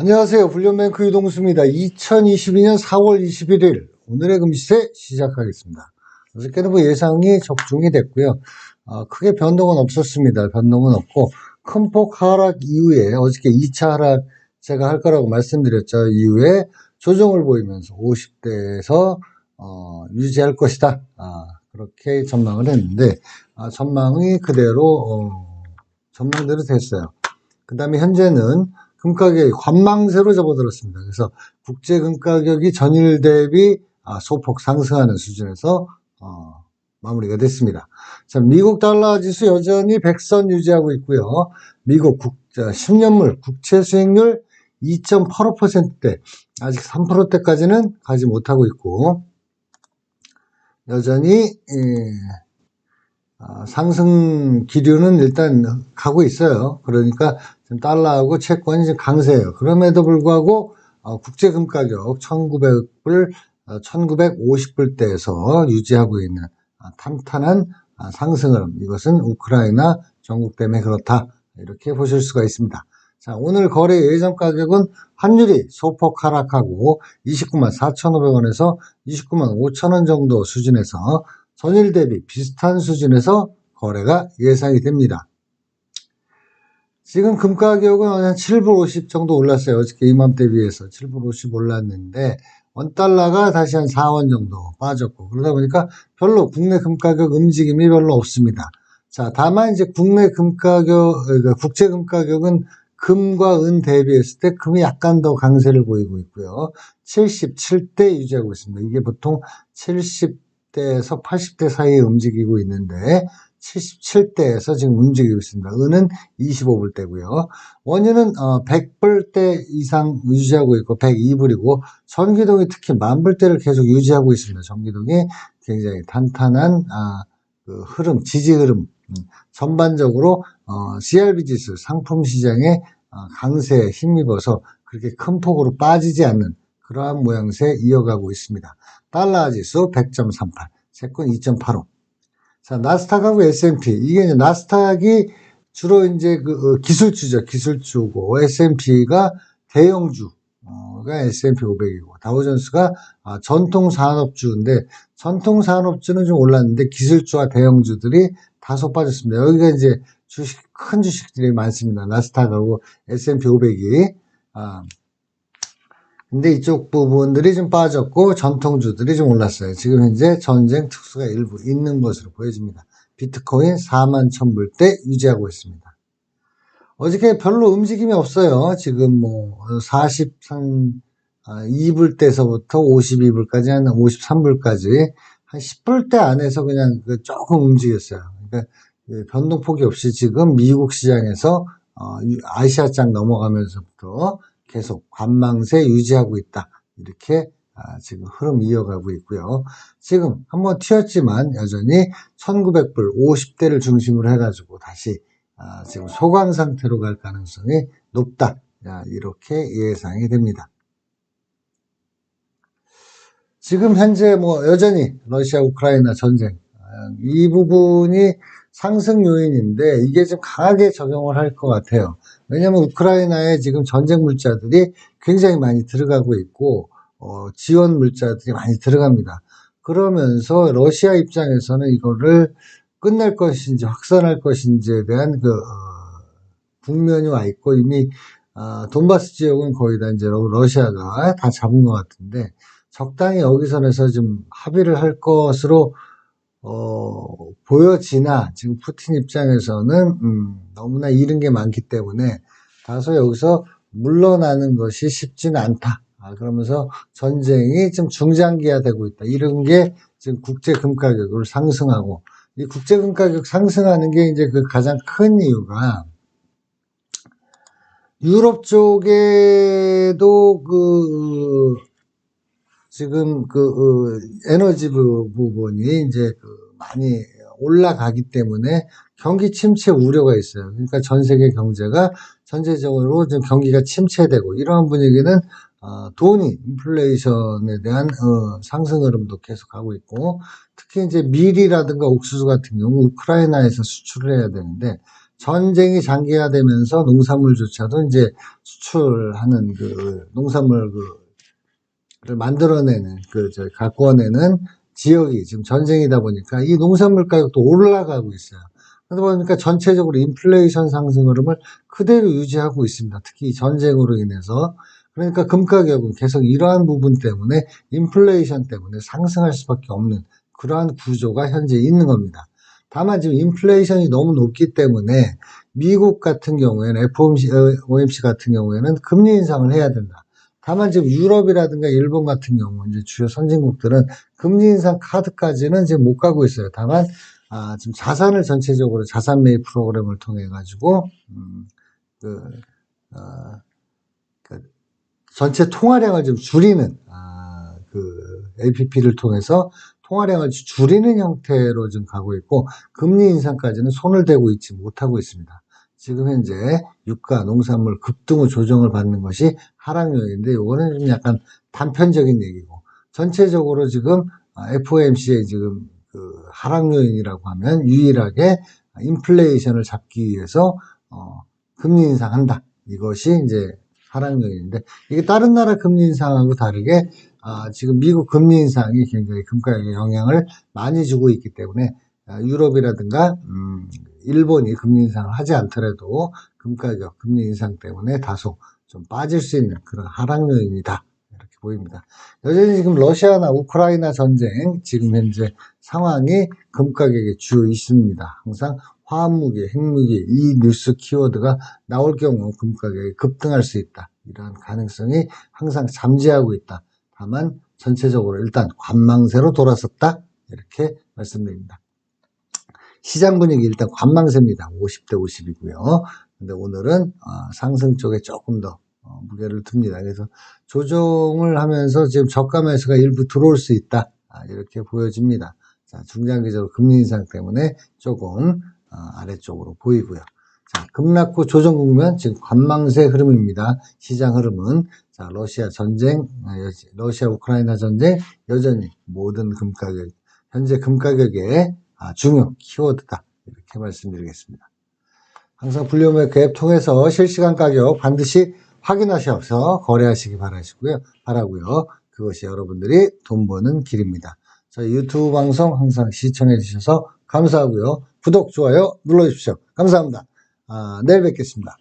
안녕하세요. 불륜뱅크 유동수입니다. 2022년 4월 21일 오늘의 금시세 시작하겠습니다. 어저께는 뭐 예상이 적중이 됐고요. 어, 크게 변동은 없었습니다. 변동은 없고 큰 폭 하락 이후에 어저께 2차 하락 제가 할 거라고 말씀드렸죠. 이후에 조정을 보이면서 50대에서 어, 유지할 것이다. 아, 그렇게 전망을 했는데 아, 전망이 그대로 어, 전망대로 됐어요. 그 다음에 현재는 금가격이 관망세로 접어들었습니다. 그래서 국제 금가격이 전일 대비 아, 소폭 상승하는 수준에서 어, 마무리가 됐습니다. 자, 미국 달러 지수 여전히 100선 유지하고 있고요. 미국 국, 10년물 국채 수익률 2.85%대 아직 3%대까지는 가지 못하고 있고 여전히 예, 아, 상승 기류는 일단 가고 있어요. 그러니까 지금 달러하고 채권이 지금 강세예요. 그럼에도 불구하고 어, 국제 금 가격 1,900불, 1,950불대에서 유지하고 있는 아, 탄탄한 아, 상승을 이것은 우크라이나 전국 때문에 그렇다 이렇게 보실 수가 있습니다. 자, 오늘 거래 예정 가격은 환율이 소폭 하락하고 29만 4,500원에서 29만 5천원 정도 수준에서 전일 대비 비슷한 수준에서 거래가 예상이 됩니다. 지금 금 가격은 한 7불 50 정도 올랐어요. 어저께 이맘때 비해서 7불 50 올랐는데 원달러가 다시 한 4원 정도 빠졌고 그러다 보니까 별로 국내 금 가격 움직임이 별로 없습니다. 자, 다만 이제 국내 금 가격, 그러니까 국제 금 가격은 금과 은 대비했을 때 금이 약간 더 강세를 보이고 있고요. 77대 유지하고 있습니다. 이게 보통 70대에서 80대 사이에 움직이고 있는데 77대에서 지금 움직이고 있습니다. 은은 25불대고요. 원유는 100불대 이상 유지하고 있고 102불이고 전기동이 특히 만불대를 계속 유지하고 있습니다. 전기동이 굉장히 탄탄한 아, 그 흐름, 지지 흐름 음, 전반적으로 어, CRB 지수 상품 시장에 어, 강세에 힘입어서 그렇게 큰 폭으로 빠지지 않는 그러한 모양새 이어가고 있습니다. 달러 지수 100.38, 채권 2.85. 자, 나스닥하고 S&P. 이게 이제 나스닥이 주로 이제 그 어, 기술주죠. 기술주고 S&P가 대형주 가 S&P 500이고 다우존스가 아, 전통 산업주인데 전통 산업주는 좀 올랐는데 기술주와 대형주들이 다소 빠졌습니다. 여기가 이제 주식 큰 주식들이 많습니다. 나스닥하고 S&P 500이 아, 근데 이쪽 부분들이 좀 빠졌고 전통주들이 좀 올랐어요. 지금 현재 전쟁 특수가 일부 있는 것으로 보여집니다. 비트코인 4만 1000불대 유지하고 있습니다. 어저께 별로 움직임이 없어요. 지금 뭐 43, 2불대서부터 52불까지 한 53불까지 한 10불대 안에서 그냥 그 조금 움직였어요. 그러니까 그 변동폭이 없이 지금 미국 시장에서 어, 아시아장 넘어가면서부터 계속 관망세 유지하고 있다. 이렇게 아, 지금 흐름 이어가고 있고요. 지금 한번 튀었지만 여전히 1900불 50대를 중심으로 해가지고 다시 아, 지금 소강 상태로 갈 가능성이 높다. 이렇게 예상이 됩니다. 지금 현재 뭐 여전히 러시아 우크라이나 전쟁 아, 이 부분이 상승 요인인데 이게 좀 강하게 적용을 할 것 같아요. 왜냐하면 우크라이나에 지금 전쟁 물자들이 굉장히 많이 들어가고 있고 어, 지원 물자들이 많이 들어갑니다. 그러면서 러시아 입장에서는 이거를 끝낼 것인지 확산할 것인지에 대한 그 어, 국면이 와 있고 이미 어, 돈바스 지역은 거의 다 이제 러시아가 다 잡은 것 같은데 적당히 여기선에서 좀 합의를 할 것으로 어, 보여지나 지금 푸틴 입장에서는 음, 너무나 잃은 게 많기 때문에 다소 여기서 물러나는 것이 쉽지는 않다. 아, 그러면서 전쟁이 좀 중장기화되고 있다. 이런 게 지금 국제 금 가격을 상승하고 이 국제 금 가격 상승하는 게 이제 그 가장 큰 이유가 유럽 쪽에도 그 지금 그 어, 에너지 부분이 이제 그 많이 올라가기 때문에 경기 침체 우려가 있어요. 그러니까 전 세계 경제가 전체적으로 좀 경기가 침체되고 이러한 분위기는 어, 돈이 인플레이션에 대한 어, 상승 흐름도 계속하고 있고 특히 이제 밀이라든가 옥수수 같은 경우 우크라이나에서 수출을 해야 되는데 전쟁이 장기화되면서 농산물조차도 이제 수출하는 그 농산물 그를 만들어내는 그저 와내는 지역이 지금 전쟁이다 보니까 이 농산물 가격도 올라가고 있어요. 그러다 보니까 전체적으로 인플레이션 상승 흐름을 그대로 유지하고 있습니다. 특히 이 전쟁으로 인해서 그러니까 금 가격은 계속 이러한 부분 때문에 인플레이션 때문에 상승할 수밖에 없는 그러한 구조가 현재 있는 겁니다. 다만 지금 인플레이션이 너무 높기 때문에 미국 같은 경우에는 FOMC, 어, 같은 경우에는 금리 인상을 해야 된다. 다만 지금 유럽이라든가 일본 같은 경우 이제 주요 선진국들은 금리 인상 카드까지는 지금 못 가고 있어요. 다만 아, 지금 자산을 전체적으로 자산 매입 프로그램을 통해 가지고 음, 그, 어, 그 전체 통화량을 좀 줄이는 아, 그 LPP를 통해서 통화량을 줄이는 형태로 좀 가고 있고 금리 인상까지는 손을 대고 있지 못하고 있습니다. 지금 현재 유가, 농산물 급등의 조정을 받는 것이 하락 요인인데 이거는 좀 약간 단편적인 얘기고 전체적으로 지금 FOMC의 지금 그 하락 요인이라고 하면 유일하게 인플레이션을 잡기 위해서 어, 금리 인상한다. 이것이 이제 하락 요인인데 이게 다른 나라 금리 인상하고 다르게 아, 지금 미국 금리 인상이 굉장히 금가격에 영향을 많이 주고 있기 때문에 아, 유럽이라든가 음, 일본이 금리 인상을 하지 않더라도 금가격 금리 인상 때문에 다소 좀 빠질 수 있는 그런 하락 요인이다 이렇게 보입니다. 여전히 지금 러시아나 우크라이나 전쟁 지금 현재 상황이 금가격의 주요 이슈입니다. 항상 화학무기, 핵무기 이 뉴스 키워드가 나올 경우 금가격이 급등할 수 있다. 이러한 가능성이 항상 잠재하고 있다. 다만 전체적으로 일단 관망세로 돌아섰다. 이렇게 말씀드립니다. 시장 분위기 일단 관망세입니다. 50대 50이고요. 근데 오늘은 어, 상승 쪽에 조금 더 어, 무게를 둡니다. 그래서 조정을 하면서 지금 저가 매수가 일부 들어올 수 있다. 아, 이렇게 보여집니다. 자, 중장기적으로 금리 인상 때문에 조금 어, 아래쪽으로 보이고요. 자, 급락 후 조정 국면 지금 관망세 흐름입니다. 시장 흐름은 자, 러시아 전쟁, 아, 여- 러시아 우크라이나 전쟁 여전히 모든 금 가격 현재 금 가격의 아, 중요 키워드다. 이렇게 말씀드리겠습니다. 항상 불리움의 앱 통해서 실시간 가격 반드시 확인하셔서 거래하시기 바라시고요. 바라고요. 그것이 여러분들이 돈 버는 길입니다. 저희 유튜브 방송 항상 시청해 주셔서 감사하고요. 구독, 좋아요 눌러주십시오. 감사합니다. 아, 내일 뵙겠습니다.